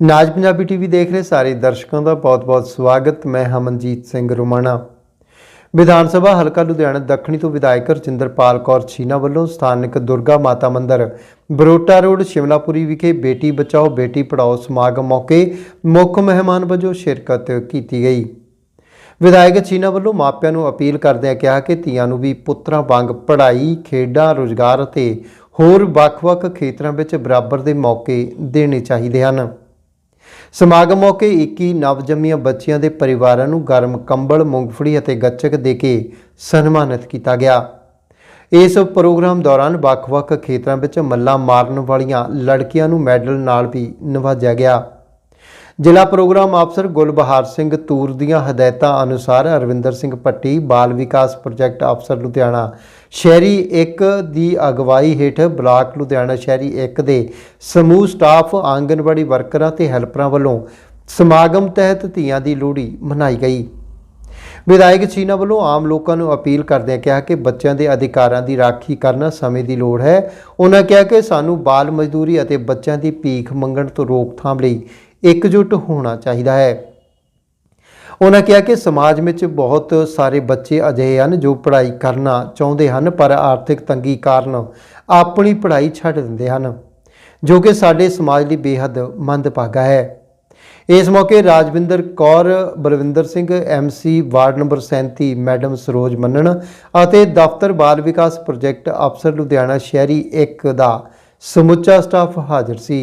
ਨਾਜ Punjabi TV ਦੇਖ ਰਹੇ ਸਾਰੇ ਦਰਸ਼ਕਾਂ ਦਾ ਬਹੁਤ-ਬਹੁਤ ਸਵਾਗਤ। ਮੈਂ ਹਮਨਜੀਤ ਸਿੰਘ ਰੋਮਾਣਾ। ਵਿਧਾਨ ਸਭਾ ਹਲਕਾ ਲੁਧਿਆਣਾ ਦੱਖਣੀ ਤੋਂ ਵਿਧਾਇਕ ਰਜਿੰਦਰਪਾਲ ਕੌਰ ਛੀਨਾ ਵੱਲੋਂ ਸਥਾਨਕ ਦੁਰਗਾ ਮਾਤਾ ਮੰਦਿਰ, ਬਰੋਟਾ ਰੋਡ, ਸ਼ਿਮਲਾਪੁਰੀ ਵਿਖੇ ਬੇਟੀ ਬਚਾਓ, ਬੇਟੀ ਪੜਾਓ ਸਮਾਗਮ ਮੌਕੇ ਮੁੱਖ ਮਹਿਮਾਨ ਵਜੋਂ ਸ਼ਿਰਕਤ ਕੀਤੀ ਗਈ। ਵਿਧਾਇਕ ਛੀਨਾ ਵੱਲੋਂ ਮਾਪਿਆਂ ਨੂੰ ਅਪੀਲ ਕਰਦਿਆਂ ਕਿਹਾ ਕਿ ਧੀਆਂ ਨੂੰ ਵੀ ਪੁੱਤਰਾਂ ਵਾਂਗ ਪੜ੍ਹਾਈ, ਖੇਡਾਂ, ਰੁਜ਼ਗਾਰ ਅਤੇ ਹੋਰ ਵੱਖ-ਵੱਖ ਖੇਤਰਾਂ ਵਿੱਚ ਬਰਾਬਰ ਦੇ ਮੌਕੇ ਦੇਣੇ ਚਾਹੀਦੇ ਹਨ। ਸਮਾਗਮ ਮੌਕੇ 21 ਨਵਜੰਮੀਆਂ ਬੱਚੀਆਂ ਦੇ ਪਰਿਵਾਰਾਂ ਨੂੰ ਗਰਮ ਕੰਬਲ, ਮੂੰਗਫਲੀ ਅਤੇ ਗੱਚਕ ਦੇ ਕੇ ਸਨਮਾਨਿਤ ਕੀਤਾ ਗਿਆ। ਇਸ ਪ੍ਰੋਗਰਾਮ ਦੌਰਾਨ ਵੱਖ-ਵੱਖ ਖੇਤਰਾਂ ਵਿੱਚ ਮੱਲਾਂ ਮਾਰਨ ਵਾਲੀਆਂ ਲੜਕੀਆਂ ਨੂੰ ਮੈਡਲ ਨਾਲ ਵੀ ਨਿਵਾਜਿਆ ਗਿਆ। ਜ਼ਿਲ੍ਹਾ ਪ੍ਰੋਗਰਾਮ ਅਫਸਰ ਗੁਲਬਹਾਰ ਸਿੰਘ ਤੂਰ ਦੀਆਂ ਹਦਾਇਤਾਂ ਅਨੁਸਾਰ ਅਰਵਿੰਦਰ ਸਿੰਘ ਪੱਟੀ ਬਾਲ ਵਿਕਾਸ ਪ੍ਰੋਜੈਕਟ ਅਫਸਰ ਲੁਧਿਆਣਾ ਸ਼ਹਿਰੀ 1 ਦੀ ਅਗਵਾਈ ਹੇਠ ਬਲਾਕ ਲੁਧਿਆਣਾ ਸ਼ਹਿਰੀ 1 ਦੇ ਸਮੂਹ ਸਟਾਫ, ਆਂਗਨਵਾੜੀ ਵਰਕਰਾਂ ਤੇ ਹੈਲਪਰਾਂ ਵੱਲੋਂ ਸਮਾਗਮ ਤਹਿਤ ਧੀਆਂ ਦੀ ਲੋਹੜੀ ਮਨਾਈ ਗਈ। ਵਿਧਾਇਕ ਚੀਨਾ ਵੱਲੋਂ ਆਮ ਲੋਕਾਂ ਨੂੰ ਅਪੀਲ ਕਰਦਿਆਂ ਕਿਹਾ ਕਿ ਬੱਚਿਆਂ ਦੇ ਅਧਿਕਾਰਾਂ ਦੀ ਰਾਖੀ ਕਰਨਾ ਸਮੇਂ ਦੀ ਲੋੜ ਹੈ। ਉਹਨਾਂ ਕਿਹਾ ਕਿ ਸਾਨੂੰ ਬਾਲ ਮਜ਼ਦੂਰੀ ਅਤੇ ਬੱਚਿਆਂ ਦੀ ਭੀਖ ਮੰਗਣ ਤੋਂ ਰੋਕਥਾਮ ਲਈ ਇਕਜੁੱਟ ਹੋਣਾ ਚਾਹੀਦਾ ਹੈ। ਉਹਨਾਂ ਕਿਹਾ ਕਿ ਸਮਾਜ ਵਿੱਚ ਬਹੁਤ ਸਾਰੇ ਬੱਚੇ ਅਜਿਹੇ ਹਨ ਜੋ ਪੜ੍ਹਾਈ ਕਰਨਾ ਚਾਹੁੰਦੇ ਹਨ, ਪਰ ਆਰਥਿਕ ਤੰਗੀ ਕਾਰਨ ਆਪਣੀ ਪੜ੍ਹਾਈ ਛੱਡ ਦਿੰਦੇ ਹਨ, ਜੋ ਕਿ ਸਾਡੇ ਸਮਾਜ ਲਈ ਬੇहद ਮੰਦਭਾਗਾ ਹੈ। ਇਸ ਮੌਕੇ Rajvinder Kaur, Balvinder Singh MC ward number 37 madam Saroj Mannan ਅਤੇ ਦਫ਼ਤਰ ਬਾਲ ਵਿਕਾਸ ਪ੍ਰੋਜੈਕਟ ਅਫਸਰ ਲੁਧਿਆਣਾ ਸ਼ਹਿਰੀ 1 ਦਾ ਸਮੁੱਚਾ ਸਟਾਫ ਹਾਜ਼ਰ ਸੀ।